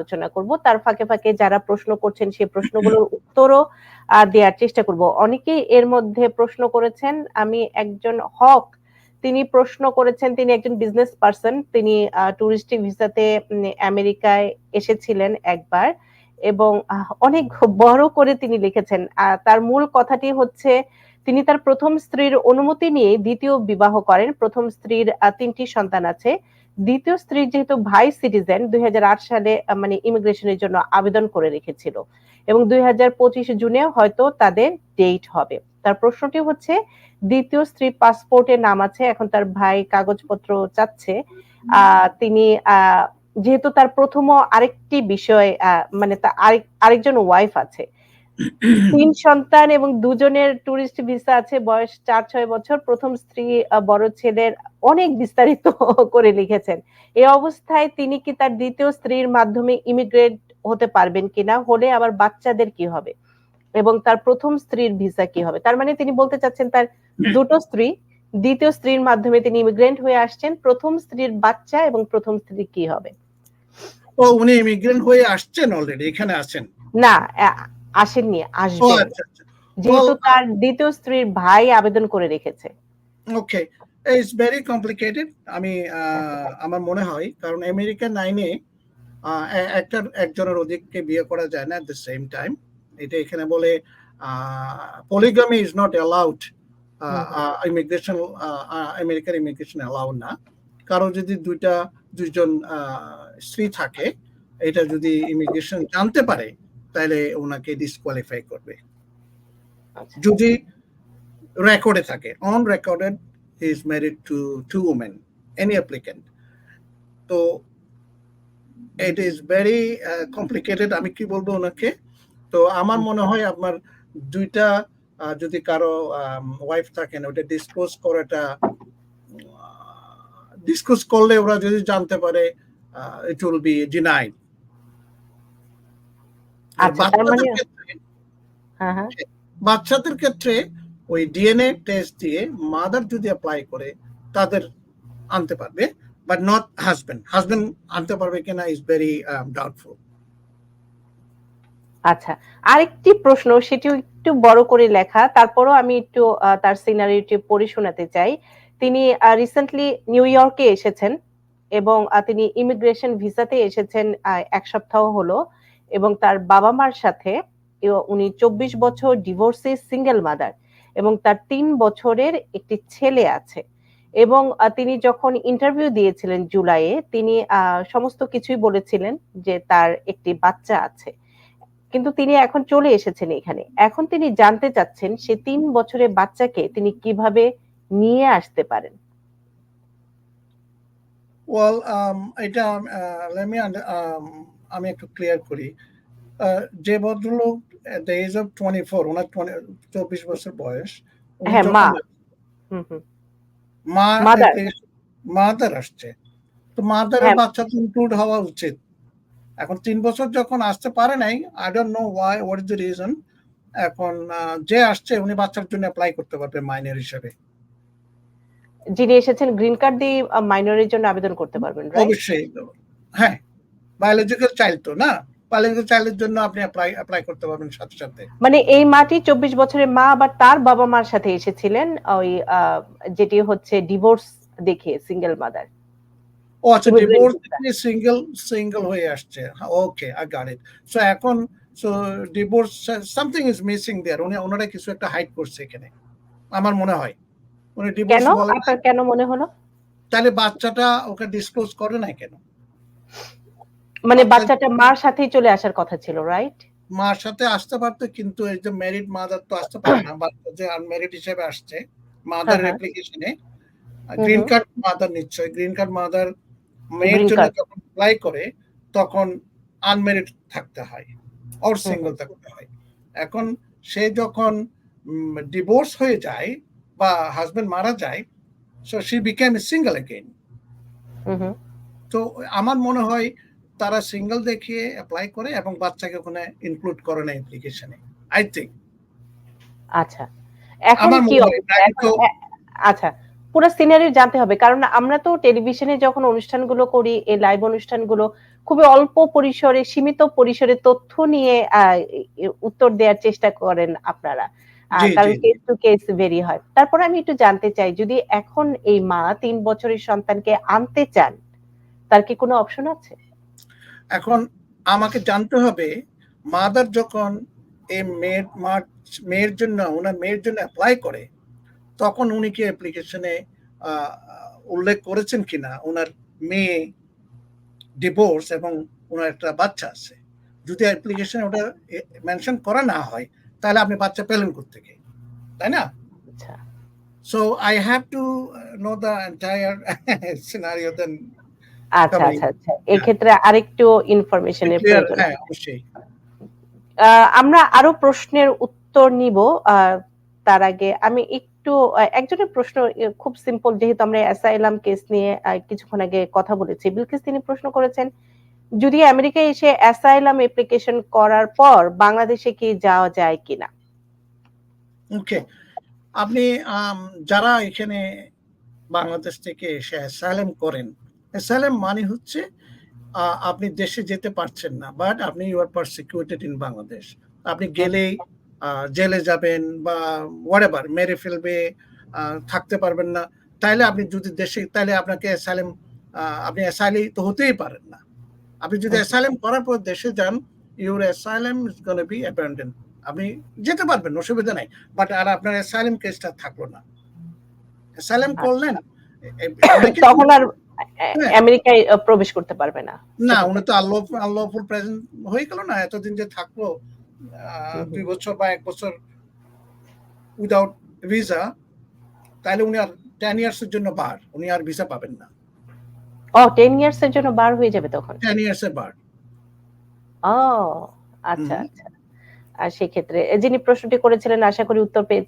আলোচনা করব। তার ফাঁকে ফাঁকে যারা প্রশ্ন করছেন সেই প্রশ্নগুলোর উত্তরও দেওয়ার চেষ্টা করব। অনেকেই এর মধ্যে প্রশ্ন করেছেন, আমি একজন হক, তিনি প্রশ্ন করেছেন, তিনি একজন বিজনেস পার্সন তিনি টুরিস্টিক ভিসাতে আমেরিকায় এসেছিলেন একবার এবং অনেক বড় করে তিনি লিখেছেন। তার মূল কথাটি হচ্ছে, তিনি তার প্রথম স্ত্রীর অনুমতি নিয়ে দ্বিতীয় বিবাহ করেন। প্রথম স্ত্রীর তিনটি সন্তান আছে। দ্বিতীয় স্ত্রী যেহেতু ভাই সিটিজেন দুই সালে মানে ইমিগ্রেশনের জন্য আবেদন করে রেখেছিল। এবং দুই জুনে হয়তো তাদের ডেট হবে। তার প্রশ্নটি হচ্ছে দ্বিতীয় স্ত্রী পাসপোর্টে নাম আছে এখন তার ভাই কাগজপত্র চাচ্ছে। তিনি যেহেতু তার প্রথম আরেকটি বিষয় মানে আরেকজন ওয়াইফ আছে। তিন সন্তান এবং দুজনের টুরিস্ট ভিসা আছে বয়স চার ছয় বছর। প্রথম স্ত্রী বড় ছেলের অনেক বিস্তারিত করে লিখেছেন। এই অবস্থায় তিনি কি তার দ্বিতীয় স্ত্রীর মাধ্যমে ইমিগ্রেট হতে পারবেন কিনা? হলে আবার বাচ্চাদের কি হবে? এবং তার প্রথম স্ত্রীর ভিসা কি হবে? তার মানে তিনি বলতে চাচ্ছেন তার দুটো স্ত্রী দ্বিতীয় স্ত্রীর মাধ্যমে তিনি ইমিগ্রেন্ট হয়ে আসছেন প্রথম স্ত্রীর বাচ্চা এবং প্রথম স্ত্রী কি হবে? ও উনি ইমিগ্রেন্ট হয়ে আসছেন অলরেডি এখানে আছেন? না আসেননি আসবেন। আচ্ছা, আচ্ছা। যেহেতু তার দ্বিতীয় স্ত্রীর ভাই আবেদন করে রেখেছে। ওকে ইটস ভেরি কমপ্লিকেটেড আমি আমার মনে হয় কারণ আমেরিকান আইনে একটা একজনের অধিককে বিয়ে করা যায় না এট দ্য সেম টাইম এটা এখানে বলে polygamy is not allowed immigration আমেরিকার ইমিগ্রেশন অ্যালাউড না। কারও যদি দুইটা দুইজন স্ত্রী থাকে এটা যদি ইমিগ্রেশন জানতে পারে তাহলে ওনাকে ডিসকোয়ালিফাই করবে। আচ্ছা। যদি রেকর্ডে থাকে on recorded is married to to women any applicant তো ইট ইজ ভেরি কমপ্লিকেটেড আমি কি বলব ওনাকে? তো আমার মনে হয় আপনার দুইটা যদি কারও ওয়াইফ থাকেন ওটা ডিসক্লোজ করাটা ডিসকাস করলে ওরা যদি জানতে পারে ইট উইল বি ডিনাইড বাচ্চাদের ক্ষেত্রে ওই ডিএনএ টেস্ট দিয়ে মাদার যদি অ্যাপ্লাই করে, তাদের আনতে পারবে বাট নট হাজবেন্ড হাজবেন্ড আনতে পারবে কিনা ইজ ভেরি ডাউটফুল আচ্ছা আরেকটি প্রশ্ন, সেটিও একটু বড় করে লেখা, তারপরও আমি একটু তার সিনারিটি পড়ে শোনাতে চাই। তিনি রিসেন্টলি নিউ ইয়র্কে এসেছেন এবং তিনি ইমিগ্রেশন ভিসাতে এসেছেন এক সপ্তাহ হলো এবং তার বাবা মার সাথে উনি চব্বিশ বছর ডিভোর্সি সিঙ্গেল মাদার এবং তার তিন বছরের একটি ছেলে আছে। এবং তিনি যখন ইন্টারভিউ দিয়েছিলেন জুলাইয়ে, তিনি সমস্ত কিছুই বলেছিলেন যে তার একটি বাচ্চা আছে। কিন্তু তিনি এখন চলে এসেছেন এখানে। এখন তিনি জানতে চাচ্ছেন সে তিন বছরের বাচ্চাকে তিনি কীভাবে নিয়ে আসতে পারেন। ওয়েল এটা লেমি আমি একটু ক্লিয়ার করি। যে ভদ্রলোক the age of twenty four ওনার চব্বিশ বছর বয়স হ্যাঁ মা। মা মাদার আসছে। তো মাদারের বাচ্চা তো ইনক্লুড হওয়া উচিত। এখন তিন বছর যখন আসতে পারে নাই I don't know why what is the reason এখন যে আসছে উনি বাচ্চার জন্য অ্যাপ্লাই করতে পারবে মাইনর হিসেবে। যিনি এসেছেন গ্রিন কার্ড দিয়ে মাইনরের জন্য আবেদন করতে পারবেন অবশ্যই। হ্যাঁ বায়োলজিক্যাল চাইল্ড তো না? বায়োলজিক্যাল চাইল্ডের জন্য আপনি অ্যাপ্লাই অ্যাপ্লাই করতে পারবেন সাথে সাথে। মানে এই মাটি চব্বিশ বছরের মা আবার তার বাবা মার সাথে এসেছিলেন ওই যেটি হচ্ছে ডিভোর্স দেখে সিঙ্গেল মাদার ও আচ্ছা ডিভোর্স সিঙ্গেল সিঙ্গেল হয়ে আসছে। Okay I got it so এখন so divorce something is missing there উনি ওনারা কিছু একটা হাইড করছে এখানে আমার মনে হয়। উনি ডিভোর্স বলে আপনার কেন মনে হলো? তাহলে বাচ্চাটা ওকে ডিসক্লোজ করে না কেন? মানে বাচ্চাটা মার সাথেই চলে আসার কথা ছিল রাইট মার সাথে আসতে পারতো কিন্তু এই যে ম্যারিড মাদার তো আসতে পারে না বাচ্চা যে আনম্যারিড হিসেবে আসছে মাদার অ্যাপ্লিকেশনে গ্রিন কার্ড মাদার নিশ্চয় গ্রিন কার্ড মাদার মেয়ের জন্য যখন অ্যাপ্লাই করে তখন আনমেরিড থাকতে হয় অর সিঙ্গেল থাকতে হয়। এখন সে যখন ডিভোর্স হয়ে যায় বা হাজবেন্ড মারা যায় so she became single again তো আমার মনে হয় তারা সিঙ্গেল দেখিয়ে অ্যাপ্লাই করে এবং বাচ্চাকে ওখানে ইনক্লুড করে না অ্যাপ্লিকেশনে আই থিঙ্ক আচ্ছা এখন কি আচ্ছা পুরো সিনারি জানতে হবে কারণ আমরা তো টেলিভিশনে যখন অনুষ্ঠানগুলো করি এই লাইভ অনুষ্ঠানগুলো খুবই অল্প পরিসরে সীমিত পরিসরে তথ্য নিয়ে উত্তর দেওয়ার চেষ্টা করেন আপনারা। কারণ। কেস টু কেস ভেরি হয়। তারপর আমি একটু জানতে চাই যদি এখন এই মা তিন বছরের সন্তানকে আনতে চান তার কি কোনো অপশন আছে? এখন আমাকে জানতে হবে মাদার যখন এই মেয়ের মেয়ের জন্য ওনার মেয়ের জন্য অ্যাপ্লাই করে তখন উনি কি অ্যাপ্লিকেশনে উল্লেখ করেছেন কিনা? ওনার মেয়ে ডিভোর্স এবং ওনার একটা বাচ্চা আছে। যদি অ্যাপ্লিকেশনে ওটা মেনশন করা না হয় তাহলে আপনি বাচ্চা পেলেন থেকে তাই না? So I have to know the entire scenario then আচ্ছা আচ্ছা আচ্ছা। এক্ষেত্রে আরেকটু ইনফরমেশনের প্রয়োজন। হ্যাঁ আমরা আরও প্রশ্নের উত্তর নিব তার আগে আমি একটু একজনের প্রশ্ন খুব সিম্পল যেহেতু আমরা অ্যাসাইলাম কেস নিয়ে কিছুক্ষণ আগে কথা বলেছি। বিলকিস তিনি প্রশ্ন করেছেন যদি আমেরিকায় এসে অ্যাসাইলাম অ্যাপ্লিকেশন করার পর বাংলাদেশে কি যাওয়া যায় কিনা? ওকে আপনি যারা এখানে বাংলাদেশ থেকে এসে অ্যাসাইলেম করেন অ্যাসাইলেম মানে হচ্ছে আপনি দেশে যেতে পারছেন না বাট আপনি you are persecuted in Bangladesh আপনি গেলেই জেলে যাবেন বা হোয়াট মেরে ফেলবে থাকতে পারবেন না। তাইলে আপনি যদি দেশে তাইলে আপনাকে অ্যাসাইলেম আপনি অ্যাসাইলি তো হতেই পারেন না। আপনি যদি. অ্যাসাইলেম করার পর দেশে যান your asylum is gonna be abandon আপনি যেতে পারবেন অসুবিধা নাই বাট আর আপনার অ্যাসাইলেম কেসটা থাকল না। অ্যাসাইলেম করলেন এ- এ- তখন আর। আমেরিকায় প্রবেশ করতে পারবে না। না উনি তো আল্লাহ আল্লাহফুল প্রেজেন্ট হয়ে গেল না এতদিন যে থাকল দুই বছর বা এক বছর উইদাউট ভিসা তাহলে উনি আর টেন ইয়ার্স এর জন্য বার উনি আর ভিসা পাবেন না। ও টেন ইয়ার্স এর জন্য বার হয়ে যাবে তখন? টেন ইয়ার্স এর বার। ও আচ্ছা আচ্ছা। আর সেক্ষেত্রে যিনি প্রশ্নটি করেছিলেন আশা করি উত্তর পেয়েছেন।